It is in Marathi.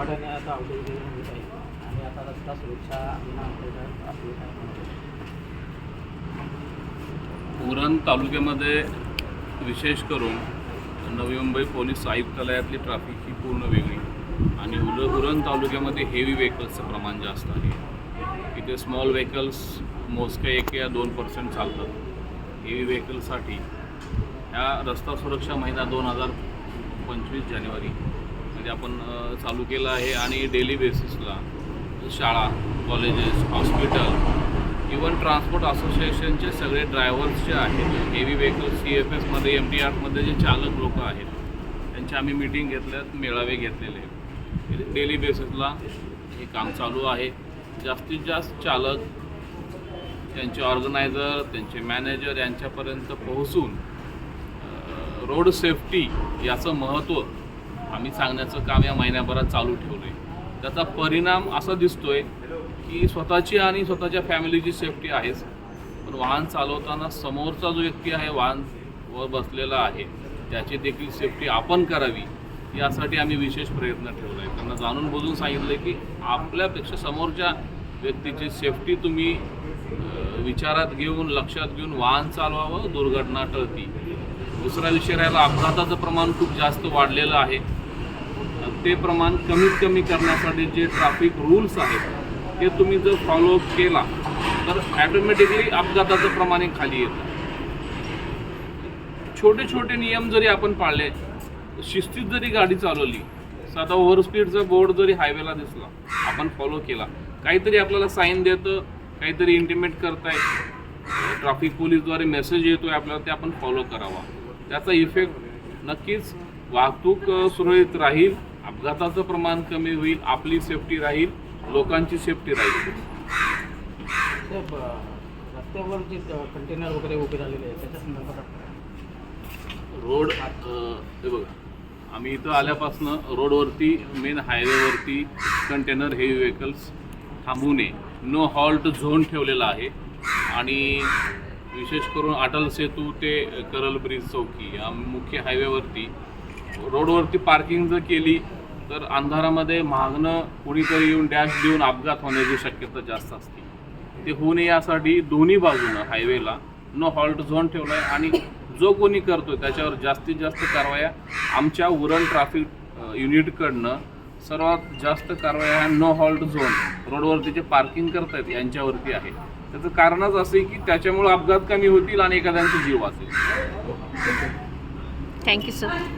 झपाट्याने आता औद्योगिकरण होत आहे आणि आता रस्ता सुरक्षा विना उरण तालुक्यामध्ये विशेष करून नवी मुंबई पोलीस आयुक्तालयातली ट्रॅफिक ही पूर्ण वेगळी. आणि उर उरण तालुक्यामध्ये हेवी व्हेकल्सचं प्रमाण जास्त आहे. इथे स्मॉल व्हेकल्स मोजके एक या दोन पर्सेंट चालतात. हेवी व्हेकलसाठी ह्या रस्ता सुरक्षा महिना दोन हजार पंचवीस जानेवारी. म्हणजे आपण चालू केलं आहे आणि डेली बेसिसला शाळा कॉलेजेस हॉस्पिटल इवन ट्रान्सपोर्ट असोसिएशनचे सगळे ड्रायव्हर्स जे आहेत हेवी व्हेकल सी एफ एसमध्ये एम टी आरमध्ये जे चालक लोक आहेत त्यांची आम्ही मिटिंग घेतल्यात मेळावे घेतलेले. म्हणजे डेली बेसिसला हे काम चालू आहे. जास्तीत जास्त चालक त्यांचे ऑर्गनायझर त्यांचे मॅनेजर यांच्यापर्यंत पोहोचून रोड सेफ्टी याचं महत्त्व आम्ही सांगण्याचं काम या महिन्याभरात चालू ठेवलं आहे त्याचा परिणाम असा दिसतोय की स्वतःची आणि स्वतःच्या फॅमिलीची सेफ्टी आहेच. पण वाहन चालवताना समोरचा जो व्यक्ती आहे वाहन वर बसलेला आहे त्याची देखील सेफ्टी आपण करावी यासाठी आम्ही विशेष प्रयत्न ठेवला आहे त्यांना जाणून बुजून सांगितलं की आपल्यापेक्षा समोरच्या व्यक्तीची सेफ्टी तुम्ही विचारात घेऊन लक्षात घेऊन वाहन चालवावं दुर्घटना टळती. दुसरा विषय राहिला अपघाताचं प्रमाण खूप जास्त वाढलेलं आहे. ते प्रमाण कमीत कमी करण्यासाठी जे ट्रॅफिक रूल्स आहेत ते तुम्ही जर फॉलो केला तर ॲटोमॅटिकली अपघाताचं प्रमाण खाली येतं. छोटे छोटे नियम जरी आपण पाळले शिस्तीत जरी गाडी चालवली साधा ओव्हर स्पीडचा बोर्ड जरी हायवेला दिसला आपण फॉलो केला काहीतरी आपल्याला साईन देतं काहीतरी इंटिमेट करताय ट्रॅफिक पोलीसद्वारे मेसेज येतोय आपल्याला ते आपण फॉलो करावा. त्याचा इफेक्ट नक्कीच वाहतूक सुरळीत राहील अपघाताचं प्रमाण कमी होईल आपली सेफ्टी राहील लोकांची सेफ्टी राहील. रस्त्यावर जे कंटेनर वगैरे उभे राहिलेले आहेत त्याच्या संदर्भात? रोड हे बघा आम्ही इथं आल्यापासनं रोडवरती मेन हायवेवरती कंटेनर हेवी व्हेकल्स थांबू नये. नो हॉल्ट झोन ठेवलेला आहे. आणि विशेष करून अटल सेतू ते करल ब्रिज चौकी या मुख्य हायवेवरती. रोडवरती पार्किंग जर केली तर अंधारामध्ये मागणं कुणीतरी येऊन डॅश देऊन अपघात होण्याची शक्यता जास्त असते. ते होऊ नये यासाठी दोन्ही बाजूनं हायवेला नो हॉल्ट झोन ठेवला आहे आणि जो कोणी करतोय त्याच्यावर जास्तीत जास्त कारवाया आमच्या उरण ट्रॅफिक युनिटकडनं सर्वात जास्त कारवाया नो हॉल्ट झोन रोडवरती जे पार्किंग करतायत यांच्यावरती आहे. त्याचं कारणच असं आहे की त्याच्यामुळे अपघात कमी होतील आणि एखाद्यांचा जीव वाचेल. Thank you sir